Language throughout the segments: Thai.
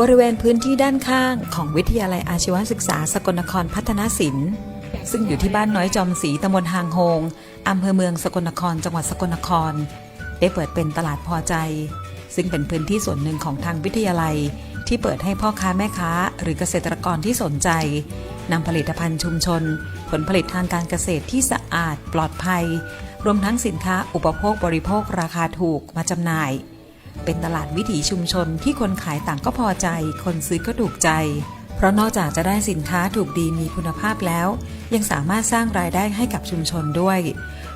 บริเวณพื้นที่ด้านข้างของวิทยาลัยอาชีวศึกษาสกลนครพัฒนศิลป์ ซึ่งอยู่ที่บ้านน้อยจอมศรีตำบลหางโฮงอำเภอเมืองสกลนครจังหวัดสกลนคร ได้เปิดเป็นตลาดพอใจ ซึ่งเป็นพื้นที่ส่วนหนึ่งของทางวิทยาลัย ที่เปิดให้พ่อค้าแม่ค้า หรือเกษตรกรที่สนใจนำผลิตภัณฑ์ชุมชน ผลผลิตทางการเกษตรที่สะอาดปลอดภัย รวมทั้งสินค้าอุปโภคบริโภคราคาถูกมาจำหน่าย เป็นตลาดวิถีชุมชนที่คนขายต่างก็พอใจ คนซื้อก็ถูกใจ เพราะนอกจากจะได้สินค้าถูกดีมีคุณภาพแล้ว ยังสามารถสร้างรายได้ให้กับชุมชนด้วย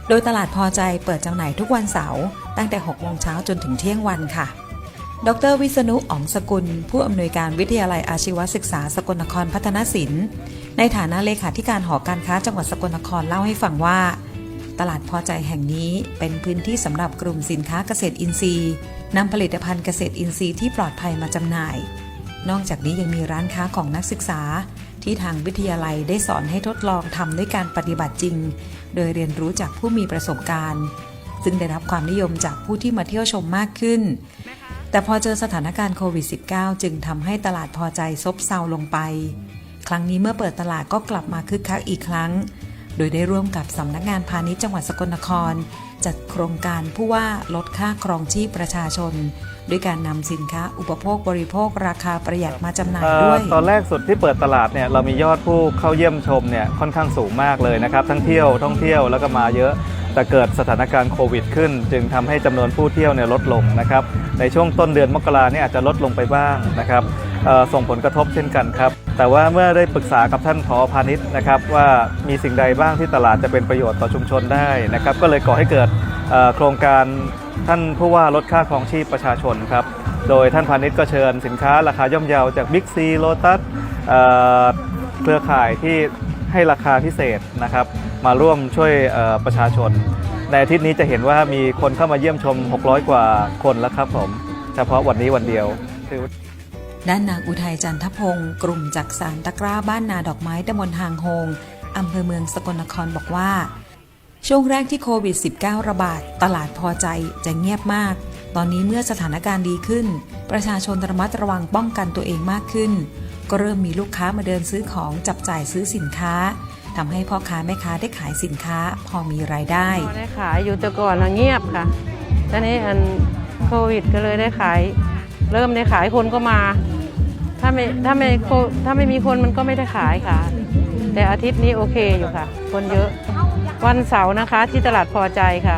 โดยตลาดพอใจเปิดจำหน่ายทุกวันเสาร์ตั้งแต่6โมงเช้าจนถึงเที่ยงวันค่ะ ดรวิษณุอ๋องสกุล ผู้อำนวยการวิทยาลัยอาชีวศึกษาสกลนครพัฒนศิลป์ ในฐานะเลขาธิการหอการค้าจังหวัดสกลนครเล่าให้ฟังว่า ตลาดพอใจแห่งนี้เป็นพื้นที่สำหรับกลุ่มสินค้าเกษตรอินทรีย์นำผลิตภัณฑ์เกษตรอินทรีย์ที่ปลอดภัยมาจำหน่าย นอกจากนี้ยังมีร้านค้าของนักศึกษา ที่ทางวิทยาลัยได้สอนให้ทดลองทำด้วยการปฏิบัติจริง โดยเรียนรู้จากผู้มีประสบการณ์ ซึ่งได้รับความนิยมจากผู้ที่มาเที่ยวชมมากขึ้น แต่พอเจอสถานการณ์โควิด -19 จึงทำให้ตลาดพอใจซบเซาลงไป ครั้งนี้เมื่อเปิดตลาดก็กลับมาคึกคักอีกครั้ง โดยได้ร่วมกับสำนักงานพาณิชย์จังหวัดสกลนคร จัดโครงการผู้ว่าลดค่าครองชีพประชาชน ด้วยการนำสินค้าอุปโภคบริโภคราคาประหยัดมาจำหน่ายด้วย ตอนแรกสุดที่เปิดตลาดเนี่ยเรามียอดผู้เข้าเยี่ยมชมเนี่ยค่อนข้างสูงมากเลยนะครับ ทั้งเที่ยวท่องเที่ยวแล้วก็มาเยอะแต่เกิดสถานการณ์โควิดขึ้น จึงทำให้จำนวนผู้เที่ยวเนี่ยลดลงนะครับในช่วงต้นเดือนมกราเนี่ยอาจจะลดลงไปบ้างนะครับส่งผลกระทบเช่นกันครับ แต่ว่าเมื่อได้ปรึกษากับท่านผอพาณิชย์นะครับว่ามีสิ่งใดบ้างที่ตลาดจะเป็นประโยชน์ต่อชุมชนได้นะครับก็เลยก่อให้เกิดโครงการท่านผู้ว่าลดค่าครองชีพประชาชนครับโดยท่านพาณิชย์ก็เชิญสินค้าราคาย่อมเยาจากบิ๊กซีโลตัสเครือข่ายที่ให้ราคาพิเศษนะครับมาร่วมช่วยประชาชน ในอาทิตย์นี้จะเห็นว่ามีคนเข้ามาเยี่ยมชม 600 กว่าคนแล้วครับผม เฉพาะวันนี้วันเดียวถือ ด้านนางอุทัยจันทพงศ์กลุ่มจักสารตะกร้าบ้านนาดอกไม้ตำบลหางโฮงอำเภอเมืองสกลนครบอกว่า ช่วงแรกที่โควิด -19 ระบาด ตลาดพอใจจะเงียบมาก ตอนนี้เมื่อสถานการณ์ดีขึ้น ประชาชนระมัดระวังป้องกันตัวเองมากขึ้น ก็เริ่มมีลูกค้ามาเดินซื้อของจับจ่ายซื้อสินค้าทำให้พ่อค้าแม่ค้าได้ขายสินค้าพอมีรายได้ได้ขายอยู่แต่ก่อนนะเงียบค่ะตอนนี้อันโควิดก็เลยได้ขาย เริ่มได้ขายคนก็มา ถ้าไม่ถ้าไม่ถ้าไม่มีคนมันก็ไม่ได้ขายค่ะ แต่อาทิตย์นี้โอเคอยู่ค่ะ คนเยอะวันเสาร์นะคะ ที่ตลาดพอใจค่ะ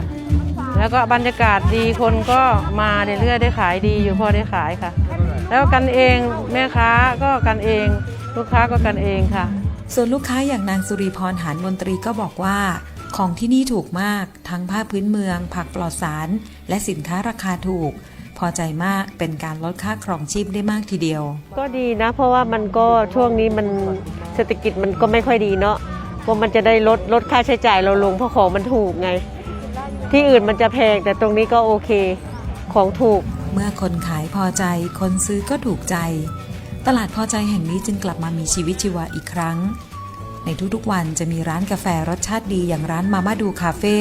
แล้วก็บรรยากาศดีคนก็มาเรื่อยๆได้ขายดีอยู่พอได้ขายค่ะ แล้วกันเองแม่ค้าก็กันเอง ลูกค้าก็กันเองค่ะ ส่วนลูกค้าอย่างนางสุริพรหานมนตรีก็บอกว่าของที่นี่ถูกมาก ทั้งผ้าพื้นเมือง ผักปลอดสาร และสินค้าราคาถูก พอใจมากเป็นการลดค่าครองชีพได้มากทีเดียว ก็ดีนะ เพราะว่ามันก็ช่วงนี้มันเศรษฐกิจมันก็ไม่ค่อยดีเนาะเพราะมันจะได้ลดลดค่าใช้จ่ายเราลงเพราะของมันถูกไง ที่อื่นมันจะแพงแต่ตรงนี้ก็โอเคของถูก เมื่อคนขายพอใจคนซื้อก็ถูกใจ ตลาดพอใจแห่งนี้จึงกลับมามีชีวิตชีวาอีกครั้ง ในทุกๆวันจะมีร้านกาแฟรสชาติดีอย่างร้านมาม่าดูคาเฟ่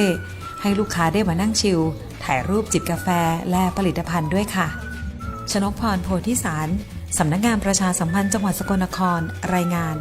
ให้ลูกค้าได้มานั่งชิล ถ่ายรูปจิบกาแฟและผลิตภัณฑ์ด้วยค่ะ ชนกพรโพธิสาร สำนักงานประชาสัมพันธ์จังหวัดสกลนคร รายงาน